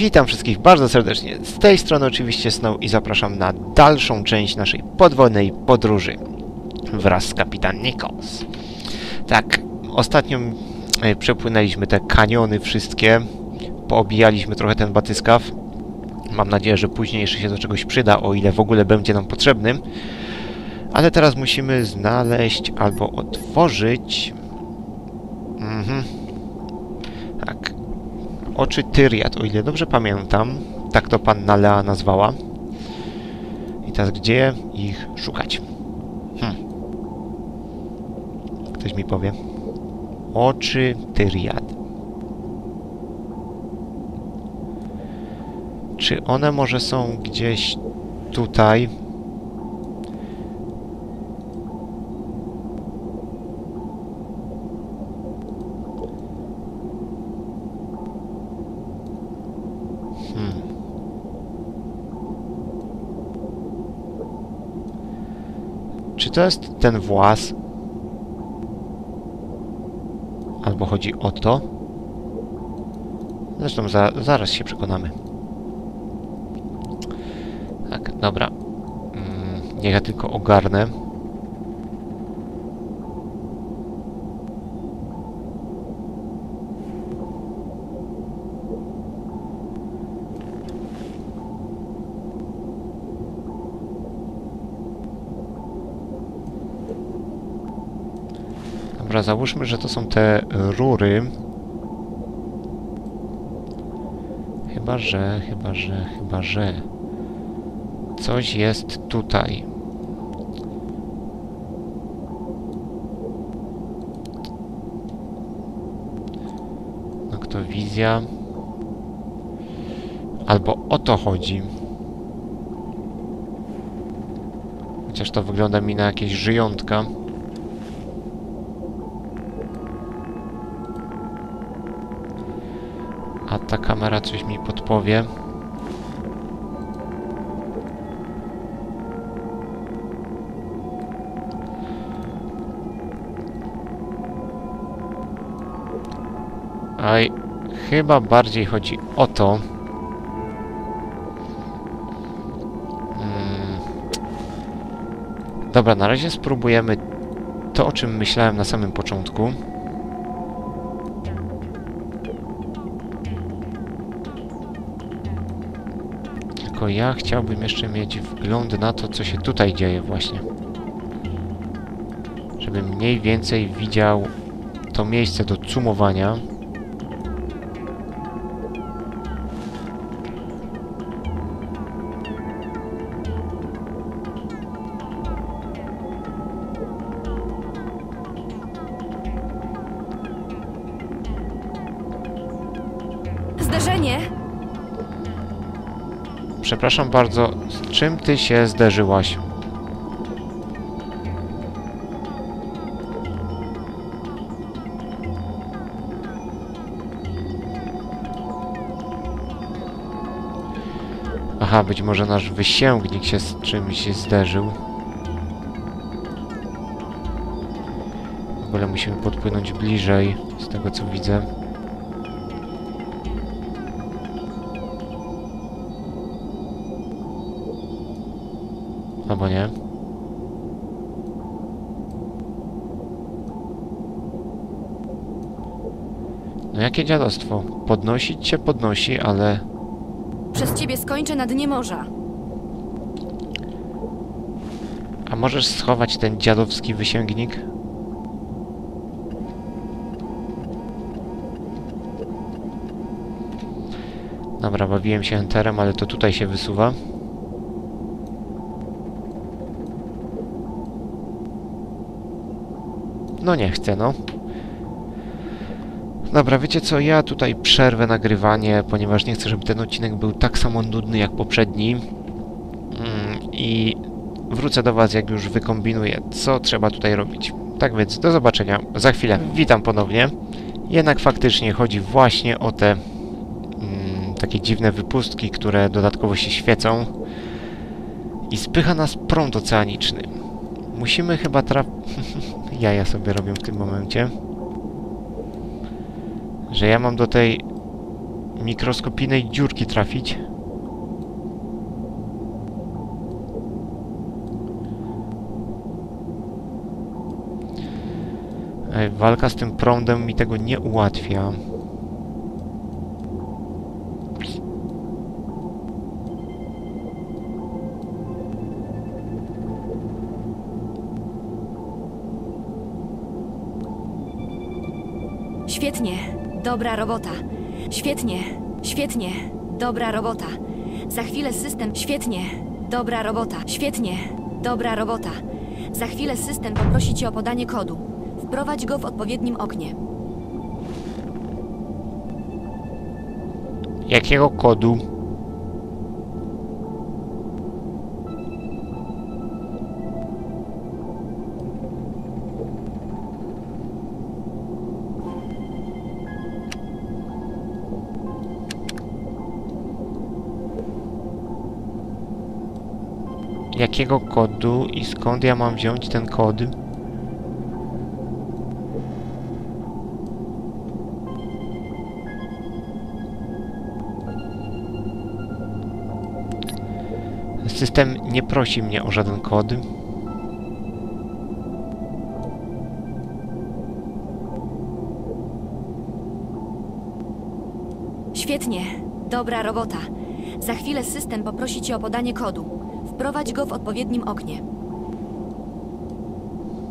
Witam wszystkich bardzo serdecznie. Z tej strony oczywiście Snow i zapraszam na dalszą część naszej podwodnej podróży wraz z kapitan Nichols. Tak, ostatnio e, przepłynęliśmy te kaniony wszystkie, poobijaliśmy trochę ten batyskaw. Mam nadzieję, że później jeszcze się do czegoś przyda, o ile w ogóle będzie nam potrzebny. Ale teraz musimy znaleźć albo otworzyć... Mhm. Oczy Tyriat, o ile dobrze pamiętam. Tak to panna Lea nazwała. I teraz gdzie ich szukać? Hm. Ktoś mi powie. Oczy Tyriat. Czy one może są gdzieś tutaj? Hmm. Czy to jest ten włas? Albo chodzi o to? Zresztą za, zaraz się przekonamy. Tak, dobra. Mm, niech ja tylko ogarnę. Dobra, załóżmy, że to są te rury. Chyba, że, chyba, że, chyba, że... Coś jest tutaj. Noktowizja. Albo o to chodzi. Chociaż to wygląda mi na jakieś żyjątka. A ta kamera coś mi podpowie. Aj, chyba bardziej chodzi o to. Mm. Dobra, na razie spróbujemy to, o czym myślałem na samym początku. Tylko ja chciałbym jeszcze mieć wgląd na to, co się tutaj dzieje właśnie. Żebym mniej więcej widział to miejsce do cumowania. Zderzenie! Przepraszam bardzo, z czym ty się zderzyłaś? Aha, być może nasz wysięgnik się z czymś zderzył. W ogóle musimy podpłynąć bliżej, z tego co widzę. Albo nie. No jakie dziadostwo? Podnosić się podnosi, ale... Przez ciebie skończę na dnie morza. A możesz schować ten dziadowski wysięgnik? Dobra, bawiłem się enterem, ale to tutaj się wysuwa. No nie chcę, no. Dobra, wiecie co, ja tutaj przerwę nagrywanie, ponieważ nie chcę, żeby ten odcinek był tak samo nudny jak poprzedni. Mm, I wrócę do Was, jak już wykombinuję, co trzeba tutaj robić. Tak więc, do zobaczenia za chwilę. Witam ponownie. Jednak faktycznie chodzi właśnie o te mm, takie dziwne wypustki, które dodatkowo się świecą i spycha nas prąd oceaniczny. Musimy chyba traf... Jaja sobie robię w tym momencie. Że ja mam do tej mikroskopijnej dziurki trafić. Walka z tym prądem mi tego nie ułatwia. Świetnie. Dobra robota. Świetnie. Świetnie. Dobra robota. Za chwilę system. Świetnie. Dobra robota. Świetnie. Dobra robota. Za chwilę system poprosi cię o podanie kodu. Wprowadź go w odpowiednim oknie. Jakiego kodu? Jakiego kodu i skąd ja mam wziąć ten kod? System nie prosi mnie o żaden kod. Świetnie. Dobra robota. Za chwilę system poprosi cię o podanie kodu. Wprowadź go w odpowiednim oknie.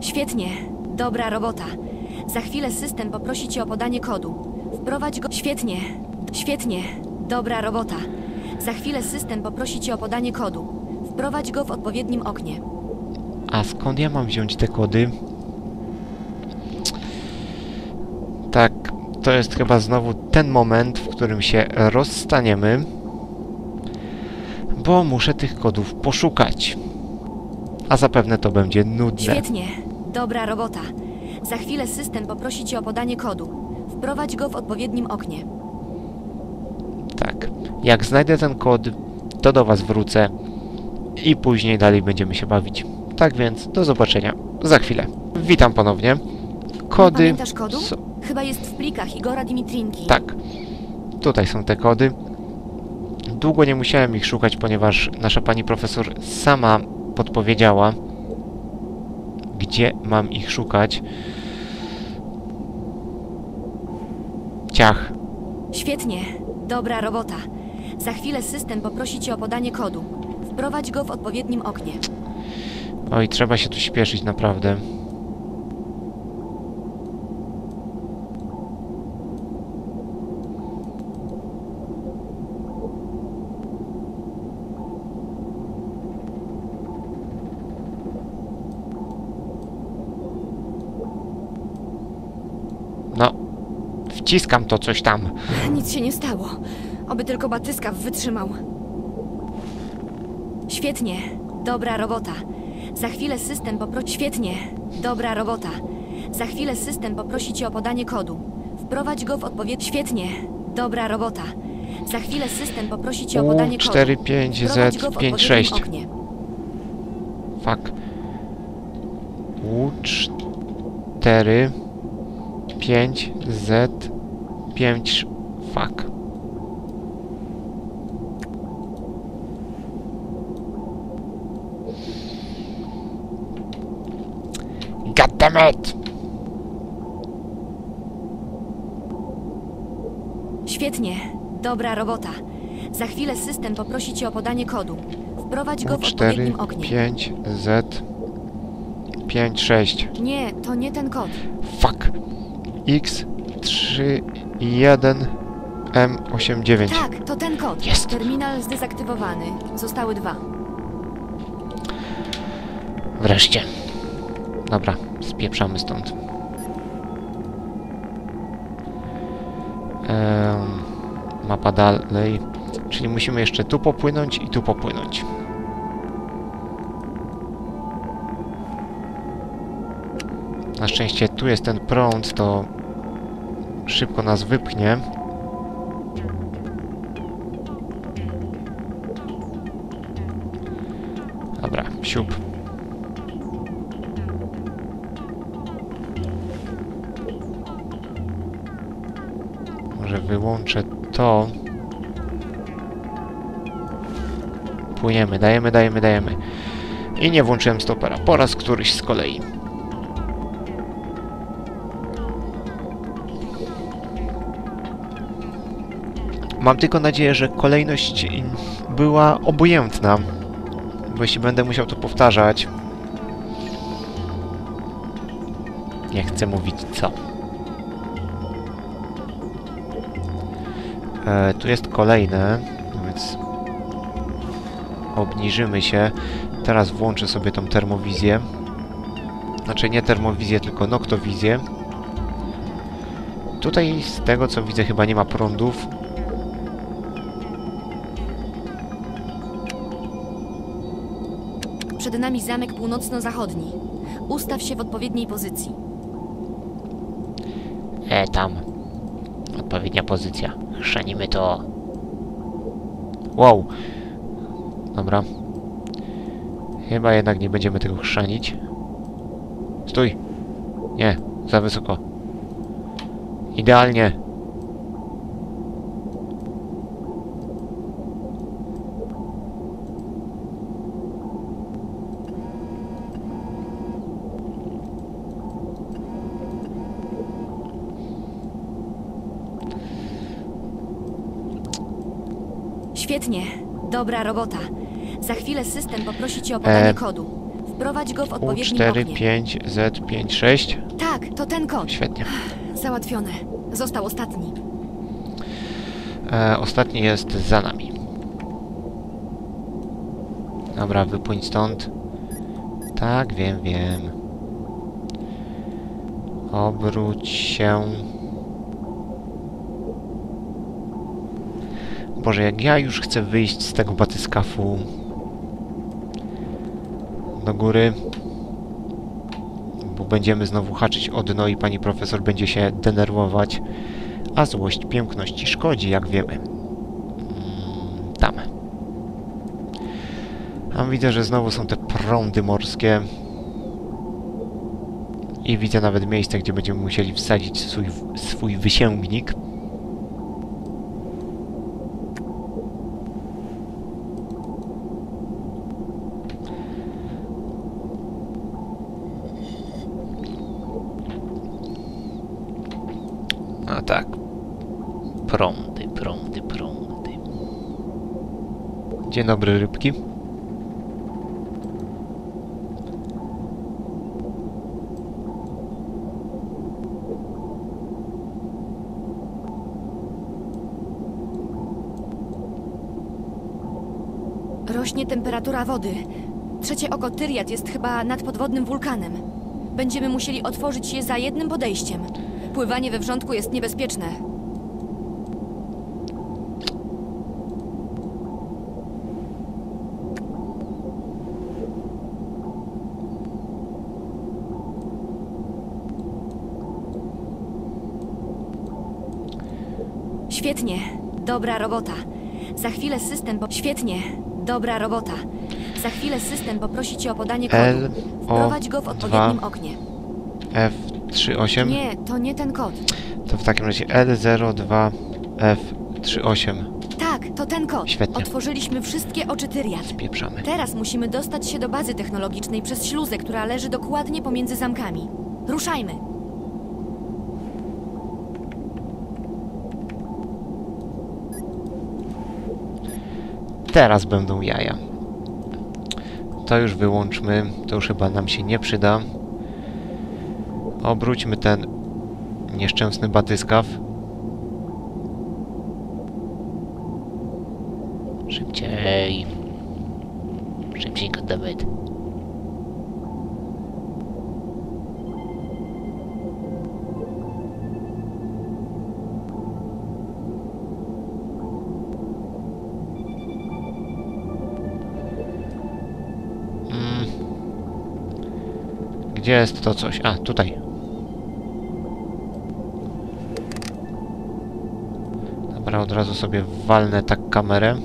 Świetnie. Dobra robota. Za chwilę system poprosi cię o podanie kodu. Wprowadź go. Świetnie. Świetnie. Dobra robota. Za chwilę system poprosi cię o podanie kodu. Wprowadź go w odpowiednim oknie. A skąd ja mam wziąć te kody? Tak, to jest chyba znowu ten moment, w którym się rozstaniemy. Bo muszę tych kodów poszukać. A zapewne to będzie nudne. Świetnie. Dobra robota. Za chwilę system poprosi cię o podanie kodu. Wprowadź go w odpowiednim oknie. Tak. Jak znajdę ten kod, to do Was wrócę i później dalej będziemy się bawić. Tak więc do zobaczenia za chwilę. Witam ponownie. Nie Kody. pamiętasz kodu? Chyba jest w plikach Igora Dimitrinki. Tak. Tutaj są te kody. Długo nie musiałem ich szukać, ponieważ nasza pani profesor sama podpowiedziała, gdzie mam ich szukać. Ciach. Świetnie. Dobra robota. Za chwilę system poprosi cię o podanie kodu. Wprowadź go w odpowiednim oknie. Oj, trzeba się tu śpieszyć naprawdę. No, wciskam to coś tam. Nic się nie stało. Oby tylko batyskaw wytrzymał. Świetnie. Dobra robota. Za chwilę system poprosi... Świetnie. Dobra robota. Za chwilę system poprosi cię o podanie kodu. Wprowadź go w odpowiedź... Świetnie. Dobra robota. Za chwilę system poprosi cię o podanie kodu. U45 Wprowadź go w odpowiednim Z56. oknie. Fuck. U4 5 Z 5 Fuck. God damn it! Świetnie. Dobra robota. Za chwilę system poprosi cię o podanie kodu. Wprowadź go w odpowiednim U4 oknie. 5 Z 5 6 Nie, to nie ten kod. Fuck. X 3 1 M 8 9 Tak, to ten kod. Jest. Terminal zdezaktywowany. Zostały dwa. Wreszcie. Dobra, spieprzamy stąd. Em, mapa dalej. Czyli musimy jeszcze tu popłynąć i tu popłynąć. Na szczęście tu jest ten prąd, to szybko nas wypchnie. Dobra, siup. Może wyłączę to... Płyniemy, dajemy, dajemy, dajemy. I nie włączyłem stopera. Po raz któryś z kolei. Mam tylko nadzieję, że kolejność była obojętna. Bo jeśli będę musiał to powtarzać... Nie chcę mówić co. E, tu jest kolejne, więc obniżymy się. Teraz włączę sobie tą termowizję. Znaczy nie termowizję, tylko noktowizję. Tutaj z tego co widzę chyba nie ma prądów. Przed nami zamek północno-zachodni. Ustaw się w odpowiedniej pozycji. E, tam. Odpowiednia pozycja. Chrzanimy to. Wow. Dobra. Chyba jednak nie będziemy tego chrzanić. Stój. Nie, za wysoko. Idealnie. Świetnie. Dobra robota. Za chwilę system poprosi cię o podanie E, kodu. Wprowadź go w odpowiednim U4, oknie. 5, Z5, 6. Tak, to ten kod. Świetnie. Załatwione. Został ostatni. E, ostatni jest za nami. Dobra, wypłyń stąd. Tak, wiem, wiem. Obróć się. Boże, jak ja już chcę wyjść z tego batyskafu do góry, bo będziemy znowu haczyć o dno i pani profesor będzie się denerwować, a złość piękności szkodzi, jak wiemy. Mm, Tam. Tam widzę, że znowu są te prądy morskie. I widzę nawet miejsce, gdzie będziemy musieli wsadzić swój, swój wysięgnik. A tak. Prądy, prądy, prądy. Dzień dobry, rybki. Rośnie temperatura wody. Trzecie oko Tyriat jest chyba nad podwodnym wulkanem. Będziemy musieli otworzyć je za jednym podejściem. Pływanie we wrzątku jest niebezpieczne. Świetnie. Dobra robota. Za chwilę system... Po... Świetnie. Dobra robota. Za chwilę system poprosi cię o podanie kodu. L, O, Wprowadź go w 2, odpowiednim oknie. F38. Nie, to nie ten kod. To w takim razie L02, F38. Tak, to ten kod. Świetnie. Otworzyliśmy wszystkie oczy Tyriat. Spieprzamy. Teraz musimy dostać się do bazy technologicznej przez śluzę, która leży dokładnie pomiędzy zamkami. Ruszajmy. Teraz będą jaja. To już wyłączmy. To już chyba nam się nie przyda. Obróćmy ten nieszczęsny batyskaw. Szybciej. Szybciej. Mm. Gdzie jest to coś? A, tutaj. Dobra, od razu sobie walnę tak kamerę.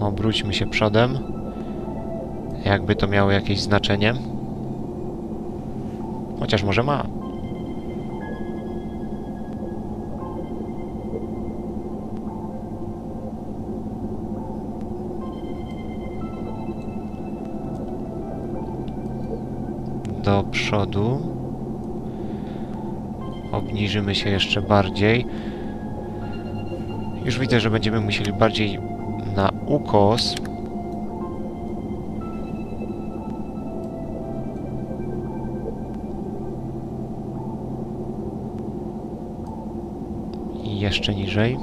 Obróćmy się przodem. Jakby to miało jakieś znaczenie. Chociaż może ma. Przodu. Obniżymy się jeszcze bardziej. Już widzę, że będziemy musieli bardziej na ukos. I jeszcze niżej.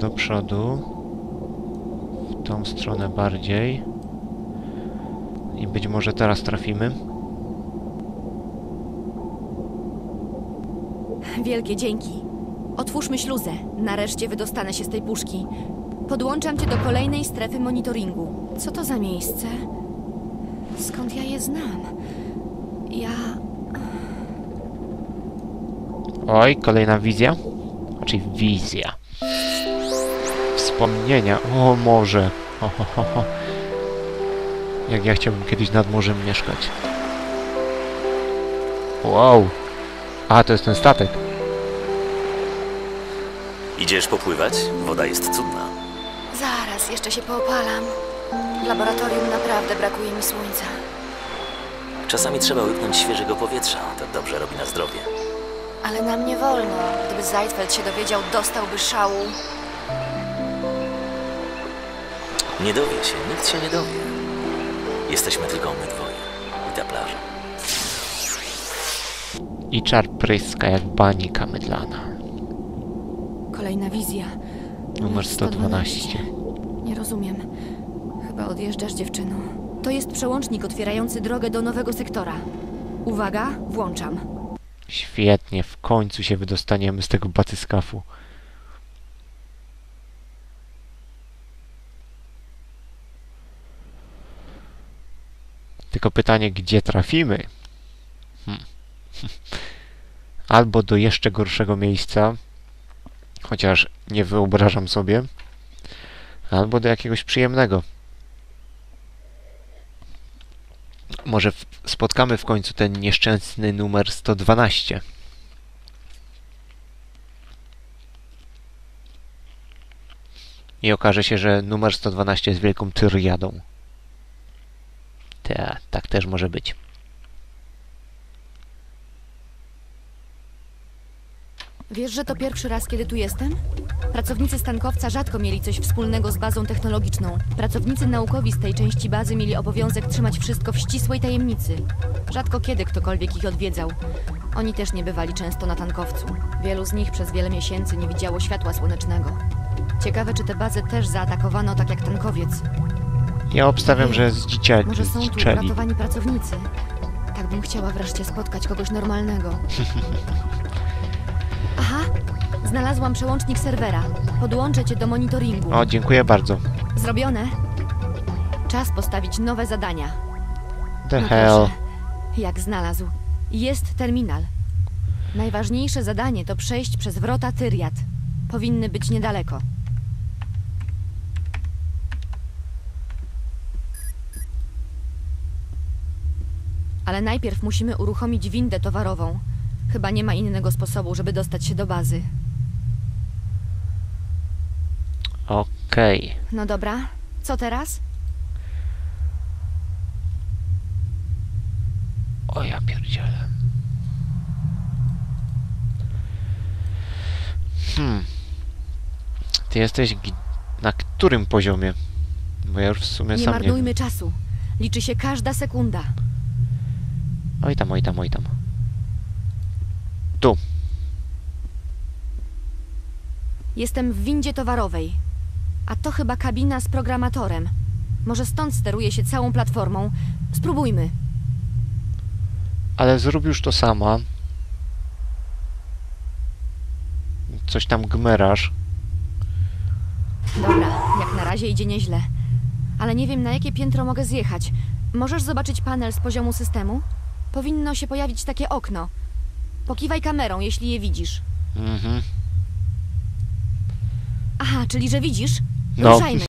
Do przodu. Tą stronę bardziej. I być może teraz trafimy. Wielkie dzięki. Otwórzmy śluzę. Nareszcie wydostanę się z tej puszki. Podłączam cię do kolejnej strefy monitoringu. Co to za miejsce? Skąd ja je znam? Ja. Oj, kolejna wizja. Znaczy wizja. Wspomnienia. O, morze. Ho, ho, ho, ho. Jak ja chciałbym kiedyś nad morzem mieszkać. Wow. A, to jest ten statek. Idziesz popływać? Woda jest cudna. Zaraz, jeszcze się poopalam. W laboratorium naprawdę brakuje mi słońca. Czasami trzeba łyknąć świeżego powietrza. To dobrze robi na zdrowie. Ale nam nie wolno. Gdyby Zeitfeld się dowiedział, dostałby szału. Nie dowie się, nikt się nie dowie. Jesteśmy tylko my dwoje. I ta plaża. I czar pryska jak banika mydlana. Kolejna wizja. Numer 112. Nie rozumiem. Chyba odjeżdżasz, dziewczyno. To jest przełącznik otwierający drogę do nowego sektora. Uwaga, włączam. Świetnie, w końcu się wydostaniemy z tego batyskafu. Tylko pytanie, gdzie trafimy? Hmm. Albo do jeszcze gorszego miejsca, chociaż nie wyobrażam sobie, albo do jakiegoś przyjemnego. Może spotkamy w końcu ten nieszczęsny numer 112. I okaże się, że numer 112 jest wielką tyriadą. Ta, tak też może być. Wiesz, że to pierwszy raz, kiedy tu jestem? Pracownicy stankowca rzadko mieli coś wspólnego z bazą technologiczną. Pracownicy naukowi z tej części bazy mieli obowiązek trzymać wszystko w ścisłej tajemnicy. Rzadko kiedy ktokolwiek ich odwiedzał. Oni też nie bywali często na tankowcu. Wielu z nich przez wiele miesięcy nie widziało światła słonecznego. Ciekawe, czy tę bazę też zaatakowano tak jak tankowiec. Ja obstawiam, że z dzieciaki Może są tu strzeli. uratowani pracownicy. Tak bym chciała wreszcie spotkać kogoś normalnego. Aha, znalazłam przełącznik serwera. Podłączę cię do monitoringu. O, dziękuję bardzo. Zrobione? Czas postawić nowe zadania. The No hell. proszę. Jak znalazł. Jest terminal. Najważniejsze zadanie to przejść przez wrota Tyriat. Powinny być niedaleko. Ale najpierw musimy uruchomić windę towarową. Chyba nie ma innego sposobu, żeby dostać się do bazy. Okej. No dobra, co teraz? O ja pierdzielę. Hmm. Ty jesteś gi- na którym poziomie? Bo ja już w sumie Nie sam nie marnujmy czasu. Liczy się każda sekunda. Oj tam, oj tam, oj tam. Tu. Jestem w windzie towarowej. A to chyba kabina z programatorem. Może stąd steruje się całą platformą. Spróbujmy. Ale zrób już to sama. Coś tam gmerasz. Dobra, jak na razie idzie nieźle. Ale nie wiem, na jakie piętro mogę zjechać. Możesz zobaczyć panel z poziomu systemu? Powinno się pojawić takie okno. Pokiwaj kamerą, jeśli je widzisz. Mhm. Aha, czyli że widzisz? No. Ruszajmy.